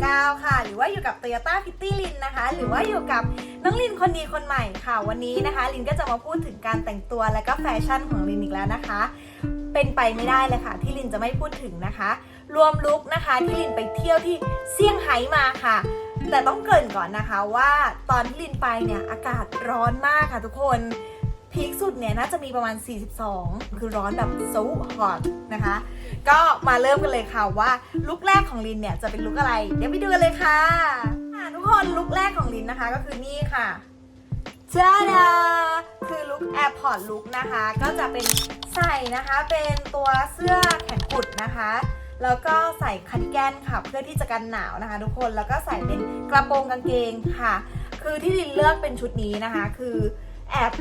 2019 ค่ะ หรือว่าอยู่กับ Toyota p i t t y ลินนะคะ หรือว่าอยู่กับน้องลินคนดีคนใหม่ค่ะ วันนี้นะคะ ลินก็จะมาพูดถึงการแต่งตัวและก็แฟชั่นของลินอีกแล้วนะคะ เป็นไปไม่ได้เลยค่ะ ที่ลินจะไม่พูดถึงนะคะ รวมลุกนะคะที่ลินไปเที่ยวที่เซี่ยงไฮ้มาค่ะแต่ต้องเกริ่นก่อนนะคะว่าตอนที่ลินไปเนี่ยอากาศร้อนมากค่ะทุกคน พีคสุดเนี่ยน่าจะมีประมาณ 42 คือร้อนแบบ so hot นะคะ ก็มาเริ่มกันเลยค่ะว่าลุคแรกของลินเนี่ยจะเป็นลุคอะไร เดี๋ยวไปดูกันเลยค่ะอะทุกคนลุคแรกของลินนะคะก็คือนี่ค่ะจ้าดาคือลุคแอร์พอร์ตลุคนะคะ ก็จะเป็นใส่นะคะเป็นตัวเสื้อแขนกุดนะคะแล้วก็ใส่คันแกนค่ะ เพื่อที่จะกันหนาวนะคะ ทุกคนแล้วก็ใส่เป็นกระโปรงกางเกงค่ะ คือที่ลินเลือกเป็นชุดนี้นะคะ คือ แอบ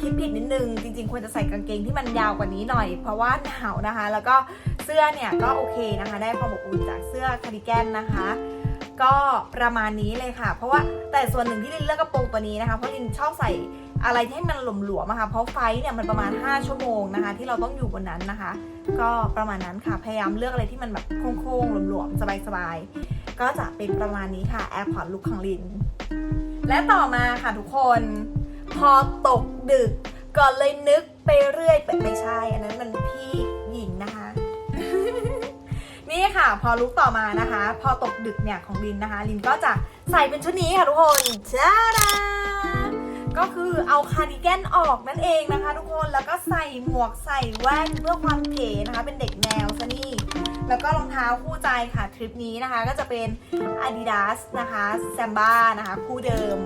คิดผิดนิดนึง จริง ๆ ควรจะใส่กางเกงที่มันยาวกว่านี้หน่อย เพราะว่าหนาวนะคะ แล้วก็เสื้อเนี่ยก็โอเคนะคะ ได้ความอบอุ่นจากเสื้อคาร์ดิแกนนะคะ ก็ประมาณนี้เลยค่ะ เพราะว่าแต่ส่วนหนึ่งที่ลินเลือกกระโปรงตัวนี้นะคะ เพราะลินชอบใส่อะไรที่ให้มันหลวมๆอะค่ะ เพราะไฟเนี่ยมันประมาณ 5 ชั่วโมงนะคะ ที่เราต้องอยู่บนนั้นนะคะ ก็ประมาณนั้นค่ะ พยายามเลือกอะไรที่มันแบบโค้งๆหลวมๆสบายๆ ก็จะเป็นประมาณนี้ค่ะ AirPods ลุคของลิน และต่อมาค่ะทุกคน พอตกดึกก็เลยนึกไปเรื่อยไปไม่ใช่ อันนั้นมันพี่หญิงนะคะ นี่ค่ะ พอลุกต่อมานะคะ พอตกดึกเนี่ยของลินนะคะ ลินก็จะใส่เป็นชุดนี้ค่ะทุกคนจ้าดาก็คือเอาคาร์ดิแกนออกนั่นเองนะคะ ทุกคนแล้วก็ใส่หมวกใส่แว่นเพื่อความเก๋นะคะ เป็นเด็กแนวซะนี่แล้วก็รองเท้าคู่ใจค่ะทริปนี้นะคะ ก็จะเป็น Adidas นะคะแซมบ้านะคะ คู่เดิม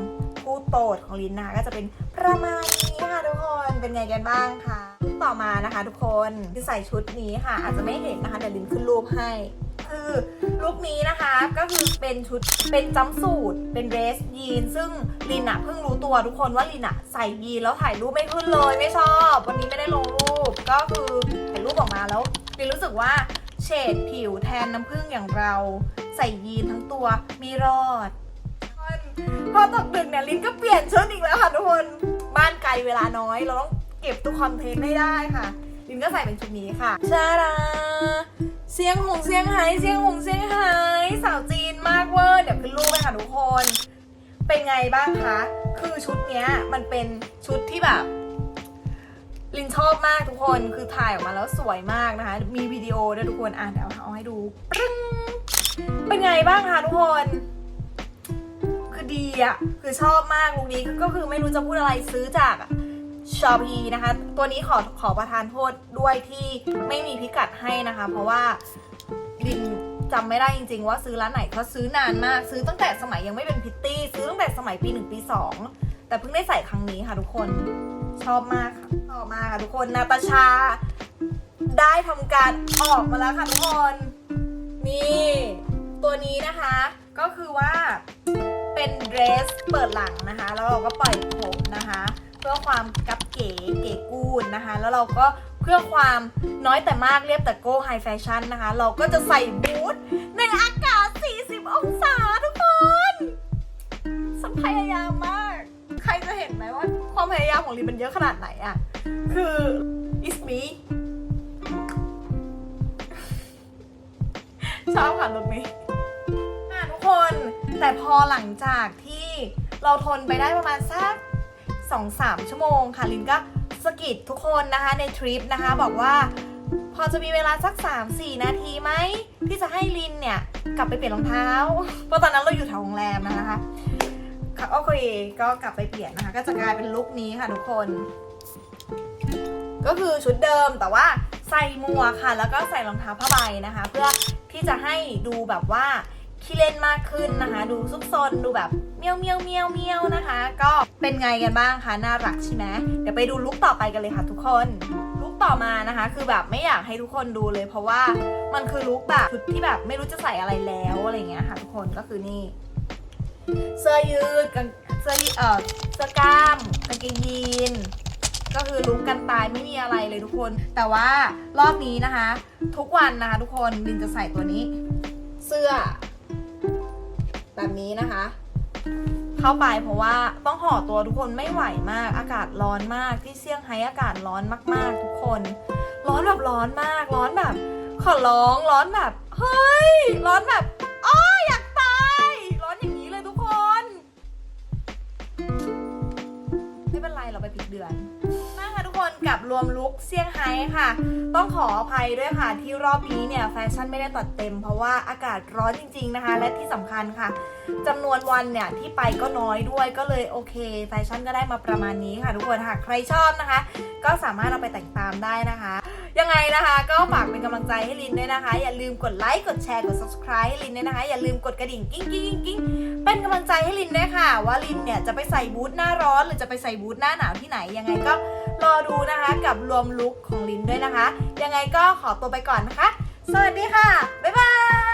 คู่โปรดของลินนะคะก็จะเป็นประมาณนี้ค่ะทุกคนเป็นไงกันบ้างคะต่อมานะคะ ทุกคนที่ใส่ชุดนี้ค่ะ อาจจะไม่เห็นนะคะเดี๋ยวลินขึ้นรูปให้คือลุคนี้นะคะก็คือเป็นชุดเป็นจัมสูทเป็นเดรสยีน ซึ่งลินอะเพิ่งรู้ตัวทุกคนว่าลินอะใส่ยีนแล้วถ่ายรูปไม่ขึ้นเลยไม่ชอบ วันนี้ไม่ได้ลงรูปก็คือถ่ายรูปออกมาแล้วลินรู้สึกว่าเฉดผิวแทนน้ำผึ้งอย่างเรา ใส่ยีนทั้งตัวไม่รอด พอตกดึกเนี่ยลินก็เปลี่ยนชุดอีกแล้วค่ะทุกคนบ้านไกลเวลาน้อยเราต้องเก็บทุกคอนเทนต์ให้ได้ค่ะ ลินก็ใส่เป็นชุดนี้ค่ะชาดาเสียงหงเสียงไฮ้เสียงหงเสียงไฮ้สาวจีนมากเวอร์เดี๋ยวขึ้นรูปไปค่ะทุกคน เป็นไงบ้างคะคือชุดเนี้ยมันเป็นชุดที่แบบลินชอบมากทุกคนคือถ่ายออกมาแล้วสวยมากนะคะ มีวิดีโอด้วยทุกคนอะเดี๋ยวเอาให้ดูปึ้งเป็นไงบ้างคะทุกคน ดีอะคือชอบมากลุคนี้ก็คือไม่รู้จะพูดอะไรซื้อจากชอพีนะคะ ตัวนี้ขอขอประทานโทษด้วยที่ไม่มีพิกัดให้นะคะ เพราะว่าลินจำไม่ได้จริง ๆ ว่าซื้อร้านไหนเพราะซื้อนานมากซื้อตั้งแต่สมัยยังไม่เป็นพิตตี้ซื้อตั้งแต่สมัยปีหนึ่งปีสองแต่เพิ่งได้ใส่ครั้งนี้ค่ะทุกคนชอบมากค่ะต่อมาค่ะทุกคนนาตาชา ได้ทำการออกมาแล้วค่ะทุกคนนี่ตัวนี้นะคะ ก็คือว่า เรสเปิดหลังนะคะ แล้วเราก็ปล่อยผมนะคะ เพื่อความกับเก๋เก๋กูลนะคะ แล้วเราก็เพื่อความน้อยแต่มากเรียบแต่โก้ไฮแฟชั่นนะคะ เราก็จะใส่บูทในอากาศ 40 องศาทุกคนสัพยายามมาก ใครจะเห็นไหมว่าความพยายามของลีมันเยอะขนาดไหนอะคือ is me ชอบค่ะลุคนี้อะทุกคน แต่พอหลังจากที่เราทนไปได้ประมาณสักสองสามชั่วโมงค่ะลินก็สะกิดทุกคนนะคะในทริปนะคะบอกว่า พอจะมีเวลาสัก 3-4 นาทีไหม ที่จะให้ลินเนี่ย กลับไปเปลี่ยนรองเท้า เพราะตอนนั้นเราอยู่แถวโรงแรมนะคะค่ะโอเคก็กลับไปเปลี่ยนนะคะ ก็จะกลายเป็นลุคนี้ค่ะทุกคน ก็คือชุดเดิมแต่ว่าใส่หมวกค่ะ แล้วก็ใส่รองเท้าผ้าใบนะคะ เพื่อที่จะให้ดูแบบว่า ขี้เล่นมากขึ้นนะคะ ดูซุกซนดูแบบเมียวเมียวเมียวเมียวนะคะ ก็เป็นไงกันบ้างคะน่ารักใช่ไหมเดี๋ยวไปดูลุคต่อไปกันเลยค่ะทุกคนลุคต่อมานะคะ คือแบบไม่อยากให้ทุกคนดูเลย เพราะว่ามันคือลุคแบบชุดที่แบบไม่รู้จะใส่อะไรแล้วอะไรอย่างเงี้ยค่ะ ทุกคนก็คือนี่ เสื้อยืดกางเสื้อเอ่อเสื้อกล้ามกางเกงยีนก็คือลุกกันตายไม่มีอะไรเลยทุกคน แต่ว่ารอบนี้นะคะ ทุกวันนะคะ ทุกคนลินจะใส่ตัวนี้ เสื้อ แบบนี้นะคะ เข้าไปเพราะว่าต้องห่อตัวทุกคนไม่ไหวมาก อากาศร้อนมากที่เซี่ยงไฮ้อากาศร้อนมากๆ ทุกคน ร้อนแบบร้อนมาก ร้อนแบบ ขอร้องร้อนแบบเฮ้ย ร้อนแบบอ้ออยากตาย ร้อนอย่างนี้เลยทุกคน ไม่เป็นไรเราไปผิดเดือน กับรวมลุคเซี่ยงไฮ้ค่ะ ต้องขออภัยด้วยค่ะที่รอบนี้เนี่ยแฟชั่นไม่ได้ตัดเต็ม เพราะว่าอากาศร้อนจริง ๆนะคะ และที่สำคัญค่ะจำนวนวันเนี่ยที่ไปก็น้อยด้วยก็เลยโอเค แฟชั่นก็ได้มาประมาณนี้ค่ะทุกคนหากใครชอบนะคะ ก็สามารถเอาไปแต่งตามได้นะคะ ยังไงนะคะก็ฝากเป็นกำลังใจให้ลินด้วยนะคะ อย่าลืมกดไลค์กดแชร์กด subscribe ให้ลินด้วยนะคะ อย่าลืมกดกระดิ่งกิ้งกิ้งกิ้งเป็นกำลังใจให้ลินด้วยค่ะ ว่าลินเนี่ยจะไปใส่บูทหน้าร้อน หรือจะไปใส่บูทหน้าหนาวที่ไหนยังไงก็ รอดูนะคะกับรวมลุคของลินด้วยนะคะ ยังไงก็ขอตัวไปก่อนนะคะ สวัสดีค่ะ บ๊ายบาย